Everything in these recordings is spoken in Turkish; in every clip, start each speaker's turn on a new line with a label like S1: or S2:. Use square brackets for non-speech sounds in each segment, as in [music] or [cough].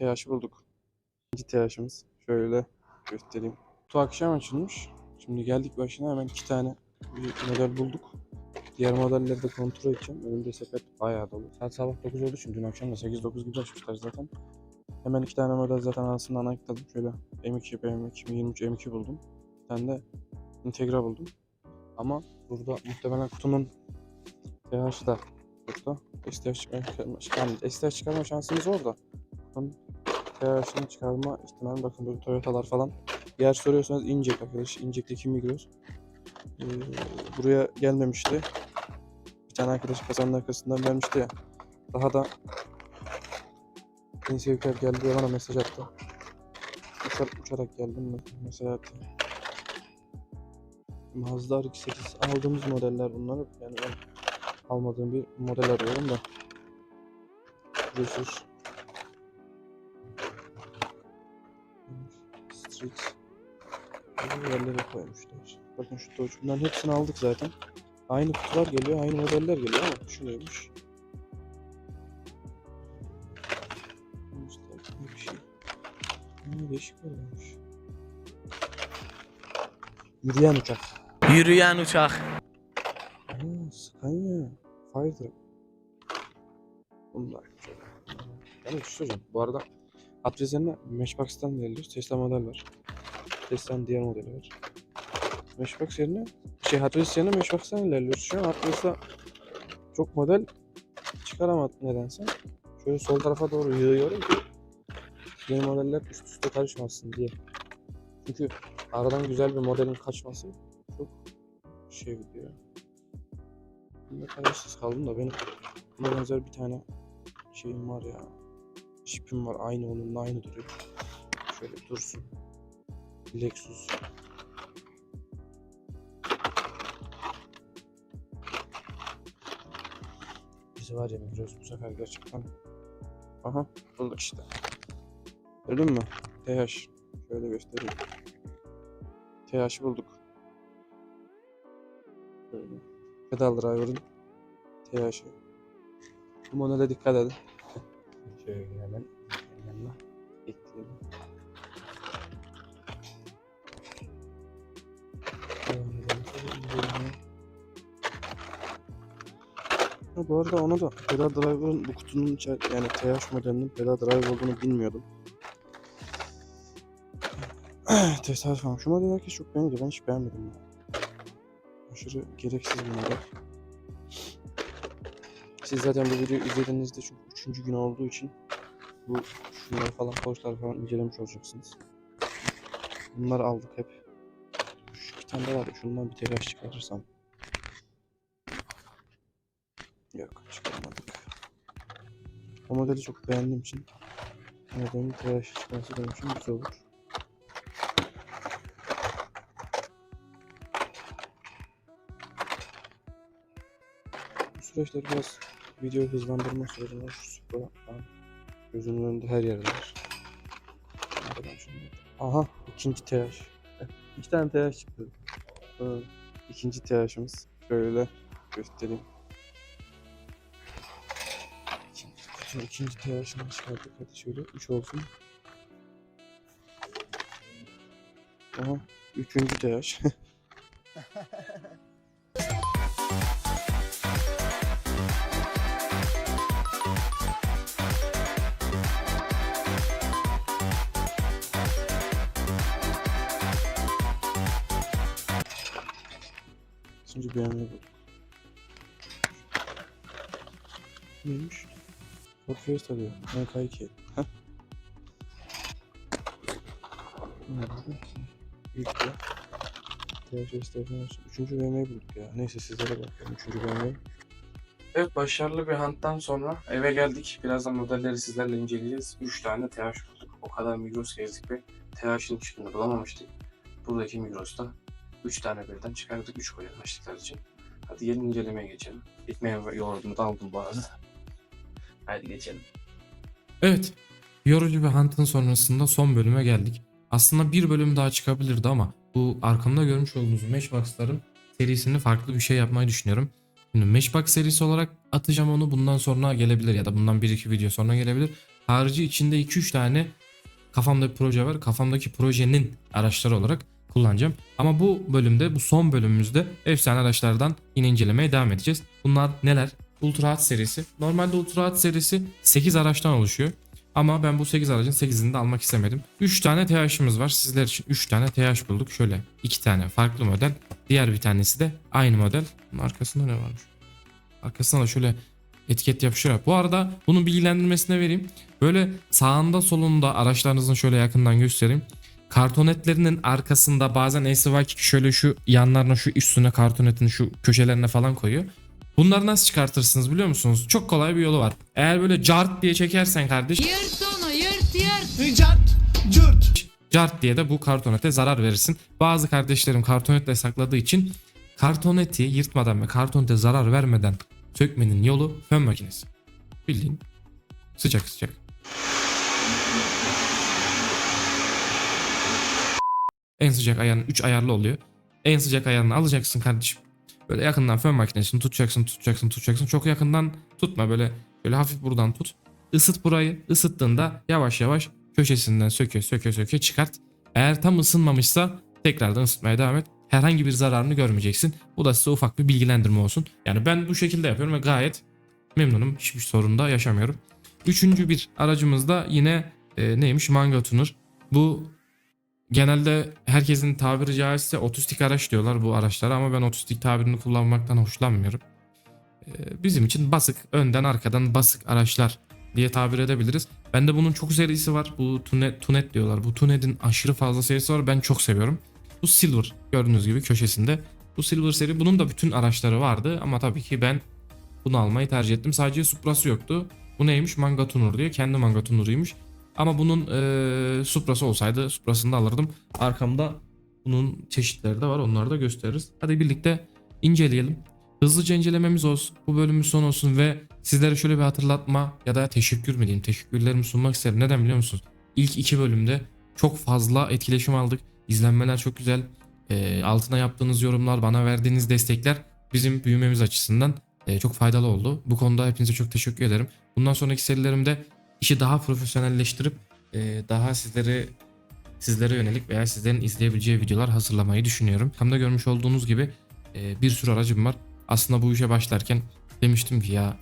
S1: TH'ı bulduk. İkinci TH'ımız. Şöyle göstereyim. Kutu akşam açılmış. Şimdi geldik başına hemen iki tane bir model bulduk. Diğer modelleri de kontrol edeceğim. Önümde sepet bayağı dolu. Saat sabah 9 olduğu için dün akşam da 8-9 gibi açmışlar zaten. Hemen iki tane model zaten arasından ayıkladım. Şöyle M2, M2, M23, M2 buldum. Bir tane de Integra buldum. Ama burada muhtemelen kutunun TH'ı da burada. STH çıkarma, yani STH çıkarma şansımız orada. Kutunun TH'ını çıkarma ihtimali bakın böyle Toyota'lar falan. Eğer soruyorsanız Incek arkadaş. Incek'teki Migros. Ee, buraya gelmemişti. Bir tane arkadaş kazanın arkasından vermişti ya. Daha da Deniz Sevker geldi diye bana mesaj attı. Uçar, uçarak geldim? Mesaj attı. Mazda RX-8 aldığımız modeller bunlar. Yani ben almadığım bir model arıyorum da. Cesur. Street. Böyle yerlere koymuşlar. Bakın şu Dodge. Bunların hepsini aldık zaten. Aynı kutular geliyor, aynı modeller geliyor ama şu neymiş? Bir şey. Değişik olmuş. Yürüyen uçak.
S2: Yürüyen uçak.
S1: Aa, Scania. Fighter. Bunlar güzel. Yani bir şey. Bu arada Atrizen'e Matchbox'tan ilerliyoruz. Tesla model var. Tesla'nın diğer modeli var. Matchbox yerine şey Hot Wheels yerine Matchbox'tan ilerliyoruz. Şu an Hot Wheels'la çok model çıkaramadım nedense. Şöyle sol tarafa doğru yığıyorum ki yeni modeller üst üste karışmasın diye. Çünkü aradan güzel bir modelin kaçması çok şey gidiyor. Ben de kararsız kaldım da benim buna benzer bir tane şeyim var ya. Şipim var aynı onunla aynı duruyor. Şöyle dursun. Lexus. Bizi var ya Migros bu sefer gerçekten. Aha bulduk işte. Gördün mü? TH. Şöyle göstereyim. TH'ı bulduk. Böyle. Pedal driver'ın TH'ı. Bu modele dikkat edin. Şöyle hemen yanına ekleyelim. Ha, bu arada onu da pedal driver'ın bu kutunun içer yani TH modelinin pedal driver olduğunu bilmiyordum. [clears throat] Tesadüf ama şu model herkes çok beğendi. Ben hiç beğenmedim ya. Aşırı gereksiz bir model. Siz zaten bu videoyu izlediğinizde çünkü üçüncü gün olduğu için bu şunları falan postlar falan incelemiş olacaksınız. Bunları aldık hep. Şu bir tane de var şundan bir telaş çıkarırsam. Yok çıkarmadık. O modeli çok beğendiğim için modelin telaş çıkarsa benim için güzel olur. Bu süreçler biraz video hızlandırma süreci var. Şu falan gözümün önünde her yerde var. Aha ikinci TH. İki tane TH çıktı. Ee, ikinci TH'ımız. Şöyle göstereyim. Kutu, ikinci TH'ını çıkardık. Hadi şöyle üç olsun. Aha üçüncü TH. [laughs] BMW bu. Neymiş? Ford Fiesta diyor. MK2. Heh. İlk ya. TH istersen Üçüncü BMW'yi bulduk ya. Neyse sizlere bakıyorum. Üçüncü BMW. Evet başarılı bir hunt'tan sonra eve geldik. Birazdan modelleri sizlerle inceleyeceğiz. 3 tane TH bulduk. O kadar Migros gezdik ve TH'ın çıkını bulamamıştık. Buradaki Migros'ta 3 tane birden çıkardık 3 koyu açtıklar için. Hadi gelin incelemeye geçelim. Ekmeğe ve yoğurdumu da aldım bu arada. [laughs] Hadi geçelim.
S3: Evet, yorucu bir hunt'ın sonrasında son bölüme geldik. Aslında bir bölüm daha çıkabilirdi ama bu arkamda görmüş olduğunuz Matchbox'ların serisini farklı bir şey yapmayı düşünüyorum. Şimdi Matchbox serisi olarak atacağım onu bundan sonra gelebilir ya da bundan 1-2 video sonra gelebilir. Harici içinde 2-3 tane kafamda bir proje var. Kafamdaki projenin araçları olarak kullanacağım. Ama bu bölümde, bu son bölümümüzde efsane araçlardan yine incelemeye devam edeceğiz. Bunlar neler? Ultra Hot serisi. Normalde Ultra Hot serisi 8 araçtan oluşuyor. Ama ben bu 8 aracın 8'ini de almak istemedim. 3 tane TH'ımız var. Sizler için 3 tane TH bulduk. Şöyle 2 tane farklı model. Diğer bir tanesi de aynı model. Bunun arkasında ne varmış? Arkasına da şöyle etiket yapışıyor. Bu arada bunun bilgilendirmesine vereyim. Böyle sağında solunda araçlarınızın şöyle yakından göstereyim. Kartonetlerinin arkasında bazen ACY şöyle şu yanlarına şu üstüne kartonetin şu köşelerine falan koyuyor. Bunları nasıl çıkartırsınız biliyor musunuz? Çok kolay bir yolu var. Eğer böyle cart diye çekersen kardeş
S4: Yırt onu yırt yırt.
S5: Cart, cürt.
S3: cart diye de bu kartonete zarar verirsin. Bazı kardeşlerim kartonetle sakladığı için kartoneti yırtmadan ve kartonete zarar vermeden sökmenin yolu fön makinesi. Bildiğin sıcak sıcak. En sıcak ayarın 3 ayarlı oluyor. En sıcak ayarını alacaksın kardeşim. Böyle yakından fön makinesini tutacaksın, tutacaksın, tutacaksın. Çok yakından tutma böyle böyle hafif buradan tut. Isıt burayı. Isıttığında yavaş yavaş köşesinden söke söke söke çıkart. Eğer tam ısınmamışsa tekrardan ısıtmaya devam et. Herhangi bir zararını görmeyeceksin. Bu da size ufak bir bilgilendirme olsun. Yani ben bu şekilde yapıyorum ve gayet memnunum. Hiçbir sorun da yaşamıyorum. Üçüncü bir aracımız da yine e, neymiş? Manga Tuner. Bu genelde herkesin tabiri caizse otistik araç diyorlar bu araçlara ama ben otistik tabirini kullanmaktan hoşlanmıyorum. E, bizim için basık, önden arkadan basık araçlar diye tabir edebiliriz. Bende bunun çok serisi var. Bu Tunet, Tunet diyorlar. Bu Tunet'in aşırı fazla serisi var. Ben çok seviyorum. Bu Silver gördüğünüz gibi köşesinde. Bu Silver seri bunun da bütün araçları vardı ama tabii ki ben bunu almayı tercih ettim. Sadece Supra'sı yoktu. Bu neymiş? Manga Tuner diyor. Kendi Manga Tuner'ıymış. Ama bunun eee Supra'sı olsaydı Supra'sını da alırdım. Arkamda bunun çeşitleri de var. Onları da gösteririz. Hadi birlikte inceleyelim. Hızlıca incelememiz olsun. Bu bölümün son olsun ve sizlere şöyle bir hatırlatma ya da teşekkür mü diyeyim teşekkürlerimi sunmak isterim. Neden biliyor musunuz? İlk iki bölümde çok fazla etkileşim aldık. İzlenmeler çok güzel. Ee, altına yaptığınız yorumlar, bana verdiğiniz destekler bizim büyümemiz açısından e, çok faydalı oldu. Bu konuda hepinize çok teşekkür ederim. Bundan sonraki serilerimde işi daha profesyonelleştirip e, daha sizlere sizlere yönelik veya sizlerin izleyebileceği videolar hazırlamayı düşünüyorum. Kamda görmüş olduğunuz gibi e, bir sürü aracım var. Aslında bu işe başlarken demiştim ki ya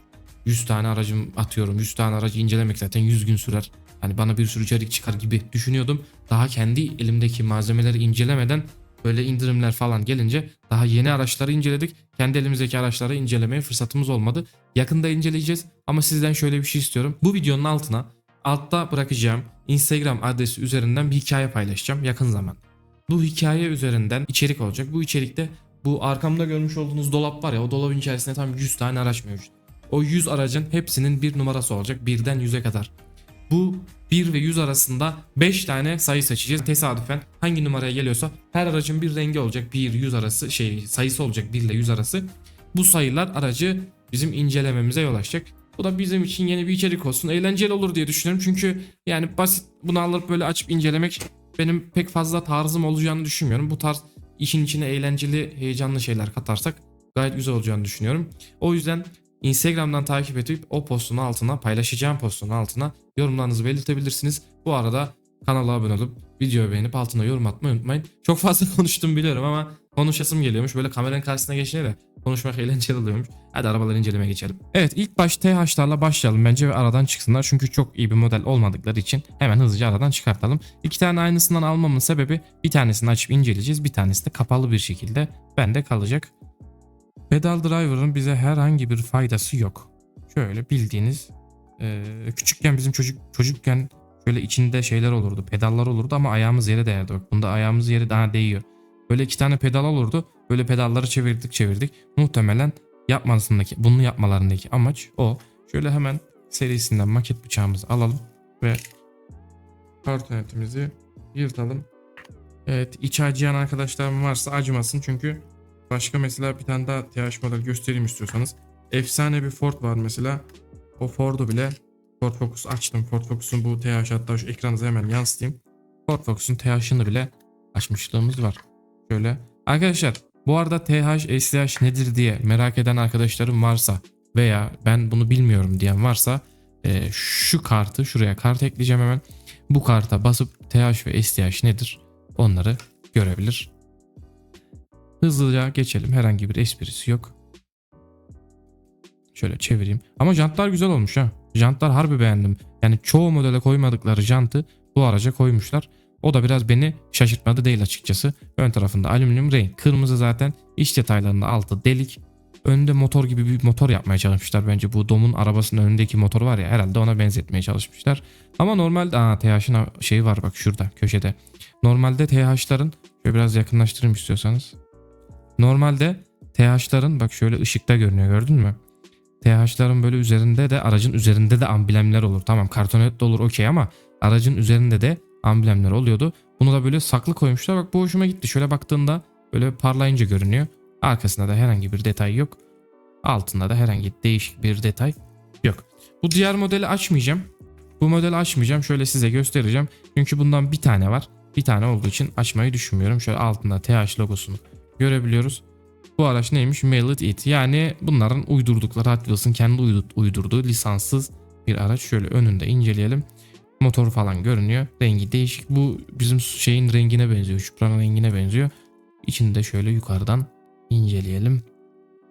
S3: 100 tane aracım atıyorum. 100 tane aracı incelemek zaten 100 gün sürer. Hani bana bir sürü içerik çıkar gibi düşünüyordum. Daha kendi elimdeki malzemeleri incelemeden böyle indirimler falan gelince daha yeni araçları inceledik. Kendi elimizdeki araçları incelemeye fırsatımız olmadı. Yakında inceleyeceğiz ama sizden şöyle bir şey istiyorum. Bu videonun altına altta bırakacağım Instagram adresi üzerinden bir hikaye paylaşacağım yakın zaman. Bu hikaye üzerinden içerik olacak. Bu içerikte bu arkamda görmüş olduğunuz dolap var ya o dolabın içerisinde tam 100 tane araç mevcut. O 100 aracın hepsinin bir numarası olacak. Birden 100'e kadar. Bu 1 ve 100 arasında 5 tane sayı seçeceğiz. Tesadüfen hangi numaraya geliyorsa her aracın bir rengi olacak. 1 100 arası şey sayısı olacak 1 ile 100 arası. Bu sayılar aracı bizim incelememize yol açacak. Bu da bizim için yeni bir içerik olsun. Eğlenceli olur diye düşünüyorum. Çünkü yani basit bunu alıp böyle açıp incelemek benim pek fazla tarzım olacağını düşünmüyorum. Bu tarz işin içine eğlenceli, heyecanlı şeyler katarsak gayet güzel olacağını düşünüyorum. O yüzden Instagram'dan takip edip o postun altına paylaşacağım postun altına yorumlarınızı belirtebilirsiniz. Bu arada kanala abone olup videoyu beğenip altına yorum atmayı unutmayın. Çok fazla [laughs] konuştum biliyorum ama konuşasım geliyormuş. Böyle kameranın karşısına geçince de konuşmak eğlenceli oluyormuş. Hadi arabaları incelemeye geçelim. Evet ilk baş TH'larla başlayalım bence ve aradan çıksınlar. Çünkü çok iyi bir model olmadıkları için hemen hızlıca aradan çıkartalım. İki tane aynısından almamın sebebi bir tanesini açıp inceleyeceğiz. Bir tanesi de kapalı bir şekilde bende kalacak. Pedal driver'ın bize herhangi bir faydası yok. Şöyle bildiğiniz eee, küçükken bizim çocuk çocukken şöyle içinde şeyler olurdu. Pedallar olurdu ama ayağımız yere değerdi. Bunda ayağımız yere daha değiyor. Böyle iki tane pedal olurdu. Böyle pedalları çevirdik çevirdik. Muhtemelen yapmasındaki bunu yapmalarındaki amaç o. Şöyle hemen serisinden maket bıçağımızı alalım ve kartonetimizi yırtalım. Evet iç acıyan arkadaşlarım varsa acımasın çünkü başka mesela bir tane daha TH model göstereyim istiyorsanız. Efsane bir Ford var mesela. O Ford'u bile Ford Focus açtım. Ford Focus'un bu TH hatta şu ekranınıza hemen yansıtayım. Ford Focus'un TH'ını bile açmışlığımız var. Şöyle. Arkadaşlar bu arada TH, STH nedir diye merak eden arkadaşlarım varsa veya ben bunu bilmiyorum diyen varsa Ee, şu kartı şuraya kart ekleyeceğim hemen. Bu karta basıp TH ve STH nedir onları görebilir. Hızlıca geçelim. Herhangi bir esprisi yok. Şöyle çevireyim. Ama jantlar güzel olmuş ha. Jantlar harbi beğendim. Yani çoğu modele koymadıkları jantı bu araca koymuşlar. O da biraz beni şaşırtmadı değil açıkçası. Ön tarafında alüminyum renk. Kırmızı zaten iç detaylarında altı delik. Önde motor gibi bir motor yapmaya çalışmışlar bence. Bu Dom'un arabasının önündeki motor var ya herhalde ona benzetmeye çalışmışlar. Ama normalde aa TH'ın şeyi var bak şurada köşede. Normalde TH'ların şöyle biraz yakınlaştırayım istiyorsanız. Normalde TH'ların bak şöyle ışıkta görünüyor gördün mü? TH'ların böyle üzerinde de aracın üzerinde de amblemler olur. Tamam kartonet de olur okey ama aracın üzerinde de amblemler oluyordu. Bunu da böyle saklı koymuşlar. Bak bu hoşuma gitti. Şöyle baktığında böyle parlayınca görünüyor. Arkasında da herhangi bir detay yok. Altında da herhangi değişik bir detay yok. Bu diğer modeli açmayacağım. Bu modeli açmayacağım. Şöyle size göstereceğim. Çünkü bundan bir tane var. Bir tane olduğu için açmayı düşünmüyorum. Şöyle altında TH logosunu görebiliyoruz. Bu araç neymiş? Mail It. Yani bunların uydurdukları Hot Wheels'ın kendi uydu- uydurduğu lisanssız bir araç. Şöyle önünde inceleyelim. Motor falan görünüyor. Rengi değişik. Bu bizim şeyin rengine benziyor. Şupranın rengine benziyor. İçinde şöyle yukarıdan inceleyelim.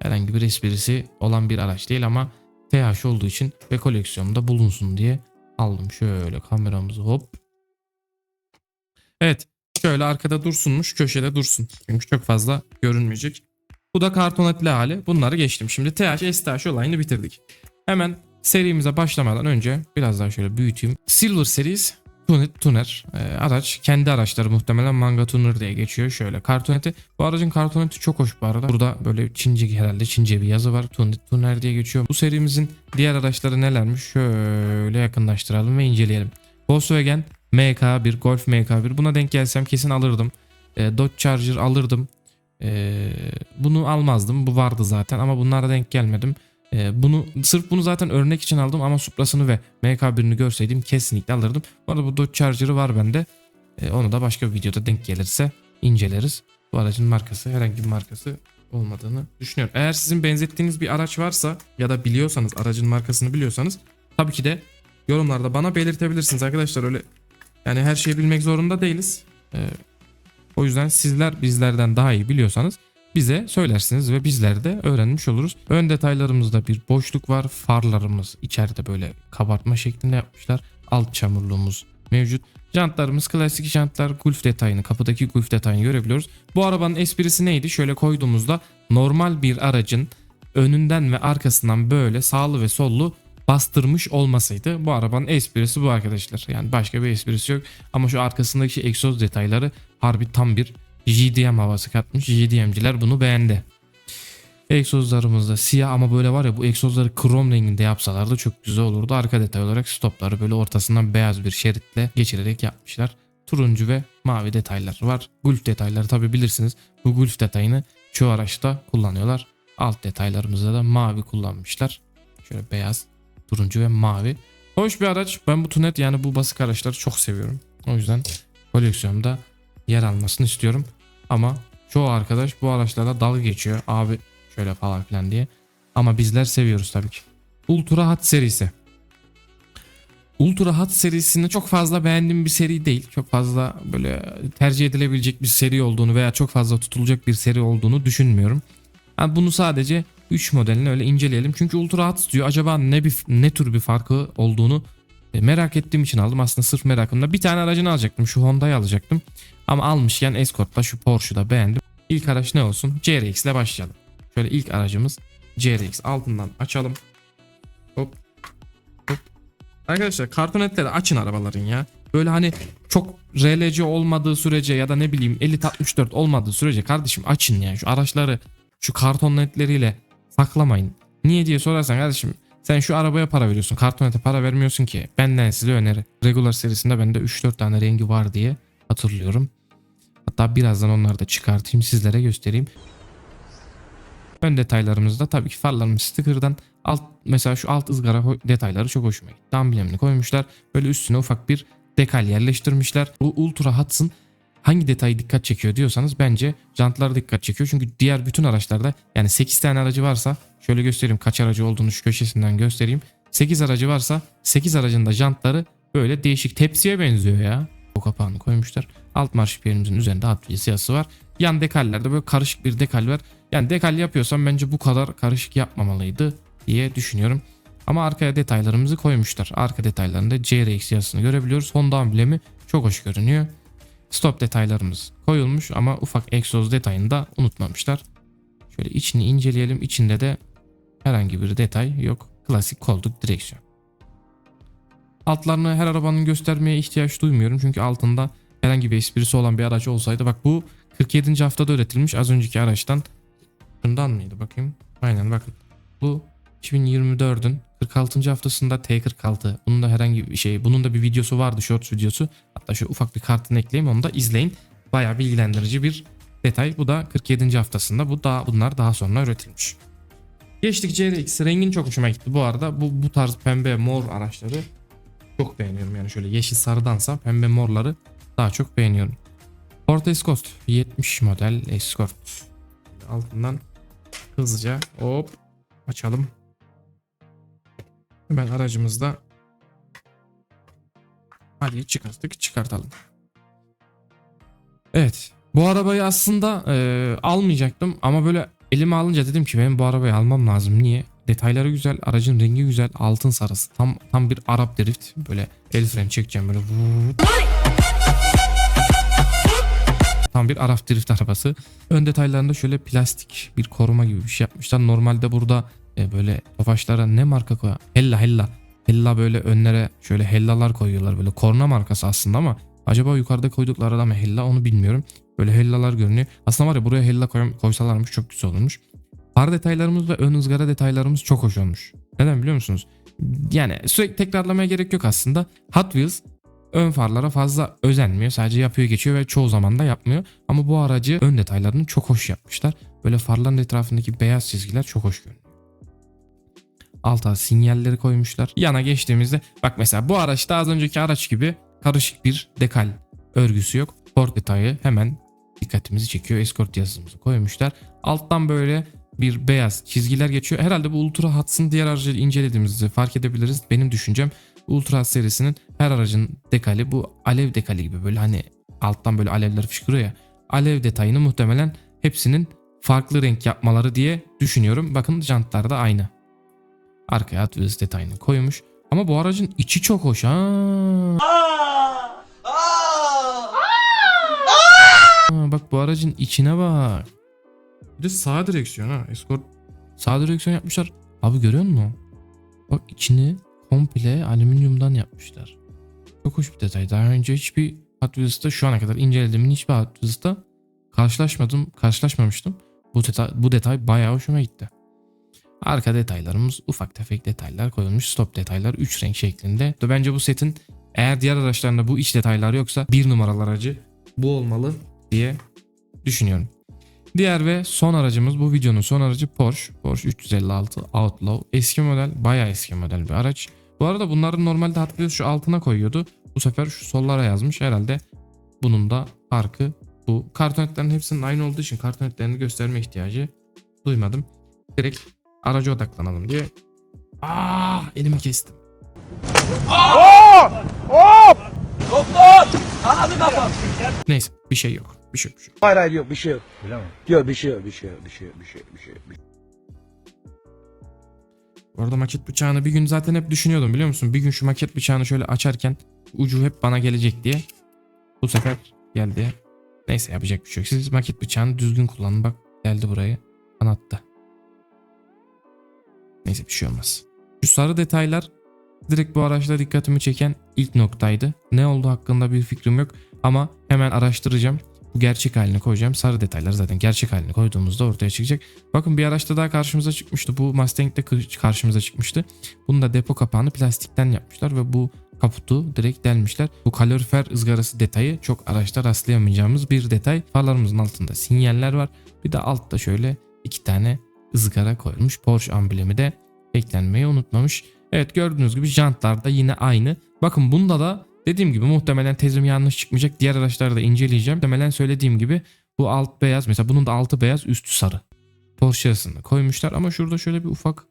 S3: Herhangi bir esprisi olan bir araç değil ama TH olduğu için ve koleksiyonda bulunsun diye aldım. Şöyle kameramızı hop. Evet. Şöyle arkada dursunmuş. Köşede dursun. Çünkü çok fazla görünmeyecek. Bu da kartonetli hali. Bunları geçtim. Şimdi TH, STH olayını bitirdik. Hemen serimize başlamadan önce biraz daha şöyle büyüteyim. Silver Series Tuner, tuner. Ee, araç kendi araçları muhtemelen Manga Tuner diye geçiyor. Şöyle kartoneti. Bu aracın kartoneti çok hoş bu arada. Burada böyle Çince herhalde Çince bir yazı var. Tuner, tuner diye geçiyor. Bu serimizin diğer araçları nelermiş? Şöyle yakınlaştıralım ve inceleyelim. Volkswagen MK1, Golf MK1. Buna denk gelsem kesin alırdım. Ee, Dodge Charger alırdım. Ee, bunu almazdım. Bu vardı zaten ama bunlara denk gelmedim. Ee, bunu sırf bunu zaten örnek için aldım ama Supra'sını ve MK1'ini görseydim kesinlikle alırdım. Bu arada bu Dodge Charger'ı var bende. Ee, onu da başka bir videoda denk gelirse inceleriz. Bu aracın markası herhangi bir markası olmadığını düşünüyorum. Eğer sizin benzettiğiniz bir araç varsa ya da biliyorsanız aracın markasını biliyorsanız tabii ki de yorumlarda bana belirtebilirsiniz arkadaşlar öyle yani her şeyi bilmek zorunda değiliz. Ee, o yüzden sizler bizlerden daha iyi biliyorsanız bize söylersiniz ve bizler de öğrenmiş oluruz. Ön detaylarımızda bir boşluk var. Farlarımız içeride böyle kabartma şeklinde yapmışlar. Alt çamurluğumuz mevcut. Jantlarımız klasik jantlar. Gulf detayını, kapıdaki gulf detayını görebiliyoruz. Bu arabanın esprisi neydi? Şöyle koyduğumuzda normal bir aracın önünden ve arkasından böyle sağlı ve sollu bastırmış olmasıydı. Bu arabanın esprisi bu arkadaşlar. Yani başka bir esprisi yok. Ama şu arkasındaki egzoz detayları harbi tam bir JDM havası katmış. JDM'ciler bunu beğendi. Egzozlarımız da siyah ama böyle var ya bu egzozları krom renginde yapsalardı çok güzel olurdu. Arka detay olarak stopları böyle ortasından beyaz bir şeritle geçirerek yapmışlar. Turuncu ve mavi detaylar var. Gulf detayları tabi bilirsiniz. Bu gulf detayını çoğu araçta kullanıyorlar. Alt detaylarımızda da mavi kullanmışlar. Şöyle beyaz, turuncu ve mavi. Hoş bir araç. Ben bu tunet yani bu basık araçları çok seviyorum. O yüzden koleksiyonumda yer almasını istiyorum. Ama çoğu arkadaş bu araçlarla dalga geçiyor. Abi şöyle falan filan diye. Ama bizler seviyoruz tabii ki. Ultra Hot serisi. Ultra Hot serisini çok fazla beğendiğim bir seri değil. Çok fazla böyle tercih edilebilecek bir seri olduğunu veya çok fazla tutulacak bir seri olduğunu düşünmüyorum. Yani bunu sadece 3 modelini öyle inceleyelim. Çünkü Ultra Hot diyor. Acaba ne bir ne tür bir farkı olduğunu e, merak ettiğim için aldım. Aslında sırf merakımda bir tane aracını alacaktım. Şu Honda'yı alacaktım. Ama almışken Escort'la şu Porsche'u da beğendim. İlk araç ne olsun? CRX ile başlayalım. Şöyle ilk aracımız CRX. Altından açalım. Hop. Hop. Arkadaşlar kartonetleri açın arabaların ya. Böyle hani çok RLC olmadığı sürece ya da ne bileyim 5064 olmadığı sürece kardeşim açın ya. Şu araçları şu karton netleriyle saklamayın. Niye diye sorarsan kardeşim sen şu arabaya para veriyorsun. Kartonete para vermiyorsun ki. Benden size öneri. Regular serisinde bende 3-4 tane rengi var diye hatırlıyorum. Hatta birazdan onları da çıkartayım sizlere göstereyim. Ön detaylarımızda tabii ki farlarımız sticker'dan alt mesela şu alt ızgara detayları çok hoşuma gitti. Amblemini koymuşlar. Böyle üstüne ufak bir dekal yerleştirmişler. Bu Ultra Huts'ın hangi detay dikkat çekiyor diyorsanız bence jantlar dikkat çekiyor. Çünkü diğer bütün araçlarda yani 8 tane aracı varsa şöyle göstereyim kaç aracı olduğunu şu köşesinden göstereyim. 8 aracı varsa 8 aracın da jantları böyle değişik tepsiye benziyor ya. O kapağını koymuşlar. Alt marşipiyerimizin üzerinde Hot Wheels yazısı var. Yan dekallerde böyle karışık bir dekal var. Yani dekal yapıyorsam bence bu kadar karışık yapmamalıydı diye düşünüyorum. Ama arkaya detaylarımızı koymuşlar. Arka detaylarında CRX yazısını görebiliyoruz. Honda amblemi çok hoş görünüyor. Stop detaylarımız koyulmuş ama ufak egzoz detayını da unutmamışlar. Şöyle içini inceleyelim. İçinde de herhangi bir detay yok. Klasik koltuk direksiyon. Altlarını her arabanın göstermeye ihtiyaç duymuyorum. Çünkü altında herhangi bir esprisi olan bir araç olsaydı. Bak bu 47. haftada üretilmiş az önceki araçtan. Bundan mıydı bakayım? Aynen bakın. Bu 2024'ün 46. haftasında T46. Bunun da herhangi bir şey, bunun da bir videosu vardı, shorts videosu. Hatta şu ufak bir kartını ekleyeyim onu da izleyin. Bayağı bilgilendirici bir detay. Bu da 47. haftasında. Bu da bunlar daha sonra üretilmiş. Geçtik CRX. Rengin çok hoşuma gitti. Bu arada bu bu tarz pembe mor araçları çok beğeniyorum. Yani şöyle yeşil sarıdansa pembe morları daha çok beğeniyorum. Ford Escort 70 model Escort. Altından hızlıca hop açalım. Hemen aracımızda hadi çıkarttık çıkartalım. Evet bu arabayı aslında e, almayacaktım ama böyle elime alınca dedim ki benim bu arabayı almam lazım. Niye? Detayları güzel, aracın rengi güzel, altın sarısı. Tam tam bir Arap drift. Böyle el freni çekeceğim böyle. Tam bir Arap drift arabası. Ön detaylarında şöyle plastik bir koruma gibi bir şey yapmışlar. Normalde burada e, böyle tofaşlara ne marka koyar? Hella Hella. Hella böyle önlere şöyle Hella'lar koyuyorlar. Böyle korna markası aslında ama acaba yukarıda koydukları adam Hella onu bilmiyorum. Böyle Hella'lar görünüyor. Aslında var ya buraya Hella koy- koysalarmış çok güzel olurmuş. Far detaylarımız ve ön ızgara detaylarımız çok hoş olmuş. Neden biliyor musunuz? Yani sürekli tekrarlamaya gerek yok aslında. Hot Wheels ön farlara fazla özenmiyor. Sadece yapıyor geçiyor ve çoğu zaman da yapmıyor. Ama bu aracı ön detaylarını çok hoş yapmışlar. Böyle farların etrafındaki beyaz çizgiler çok hoş görünüyor. Alta sinyalleri koymuşlar. Yana geçtiğimizde bak mesela bu araçta az önceki araç gibi karışık bir dekal örgüsü yok. Ford detayı hemen dikkatimizi çekiyor. Escort yazımızı koymuşlar. Alttan böyle bir beyaz çizgiler geçiyor. Herhalde bu Ultra Hats'ın diğer aracı incelediğimizde fark edebiliriz. Benim düşüncem Ultra Hats serisinin her aracın dekali bu alev dekali gibi böyle hani alttan böyle alevler fışkırıyor ya. Alev detayını muhtemelen hepsinin farklı renk yapmaları diye düşünüyorum. Bakın jantlar da aynı. Arkaya Wheels detayını koymuş. Ama bu aracın içi çok hoş ha. Bak bu aracın içine bak. Bir de sağ direksiyon ha. Escort sağ direksiyon yapmışlar. Abi görüyor musun? Bak içini komple alüminyumdan yapmışlar. Çok hoş bir detay. Daha önce hiçbir Hot Wheels'ta şu ana kadar incelediğimin hiçbir Hot Wheels'ta karşılaşmadım, karşılaşmamıştım. Bu detay, bu detay bayağı hoşuma gitti. Arka detaylarımız ufak tefek detaylar koyulmuş. Stop detaylar 3 renk şeklinde. Bence bu setin eğer diğer araçlarında bu iç detaylar yoksa bir numaralı aracı bu olmalı diye düşünüyorum. Diğer ve son aracımız bu videonun son aracı Porsche. Porsche 356 Outlaw. Eski model bayağı eski model bir araç. Bu arada bunların normalde Hot Wheels şu altına koyuyordu. Bu sefer şu sollara yazmış. Herhalde bunun da farkı bu. Kartonetlerin hepsinin aynı olduğu için kartonetlerini gösterme ihtiyacı duymadım. Direkt araca odaklanalım diye. Aa, elimi kestim. Neyse bir şey yok. Bir şey yok. Bir şey yok.
S5: Hayır hayır yok bir şey yok. Yok bir şey yok bir şey yok bir şey yok bir şey yok bir şey yok. bir şey yok.
S3: Bu arada maket bıçağını bir gün zaten hep düşünüyordum biliyor musun? Bir gün şu maket bıçağını şöyle açarken ucu hep bana gelecek diye. Bu sefer geldi. Neyse yapacak bir şey yok. Siz maket bıçağını düzgün kullanın. Bak geldi buraya. Bana attı. Neyse bir şey olmaz. Şu sarı detaylar direkt bu araçta dikkatimi çeken ilk noktaydı. Ne oldu hakkında bir fikrim yok ama hemen araştıracağım. Bu gerçek halini koyacağım. Sarı detaylar zaten gerçek halini koyduğumuzda ortaya çıkacak. Bakın bir araçta daha karşımıza çıkmıştı. Bu Mustang'de karşımıza çıkmıştı. Bunun da depo kapağını plastikten yapmışlar ve bu kaputu direkt delmişler. Bu kalorifer ızgarası detayı çok araçta rastlayamayacağımız bir detay. Farlarımızın altında sinyaller var. Bir de altta şöyle iki tane ızgara koyulmuş. Porsche amblemi de eklenmeyi unutmamış. Evet gördüğünüz gibi jantlar da yine aynı. Bakın bunda da dediğim gibi muhtemelen tezim yanlış çıkmayacak. Diğer araçları da inceleyeceğim. Muhtemelen söylediğim gibi bu alt beyaz mesela bunun da altı beyaz üstü sarı. Porsche yazısını koymuşlar ama şurada şöyle bir ufak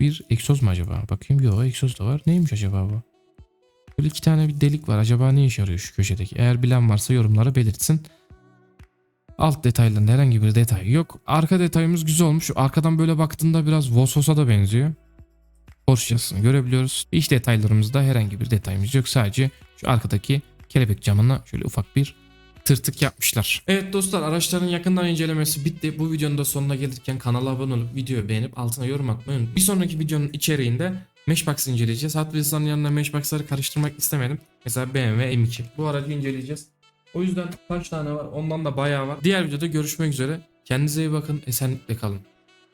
S3: bir egzoz mu acaba? Bakayım yok egzoz da var. Neymiş acaba bu? Böyle iki tane bir delik var. Acaba ne işe yarıyor şu köşedeki? Eğer bilen varsa yorumlara belirtsin. Alt detaylarında herhangi bir detay yok. Arka detayımız güzel olmuş. Arkadan böyle baktığında biraz Vosos'a da benziyor. Porsche yazısını görebiliyoruz. İç detaylarımızda herhangi bir detayımız yok. Sadece şu arkadaki kelebek camına şöyle ufak bir tırtık yapmışlar. Evet dostlar araçların yakından incelemesi bitti. Bu videonun da sonuna gelirken kanala abone olup videoyu beğenip altına yorum atmayı unutmayın. Bir sonraki videonun içeriğinde Matchbox inceleyeceğiz. Hot Wheels'ların yanına Matchbox'ları karıştırmak istemedim. Mesela BMW M2. Bu aracı inceleyeceğiz. O yüzden kaç tane var ondan da bayağı var. Diğer videoda görüşmek üzere. Kendinize iyi bakın. Esenlikle kalın.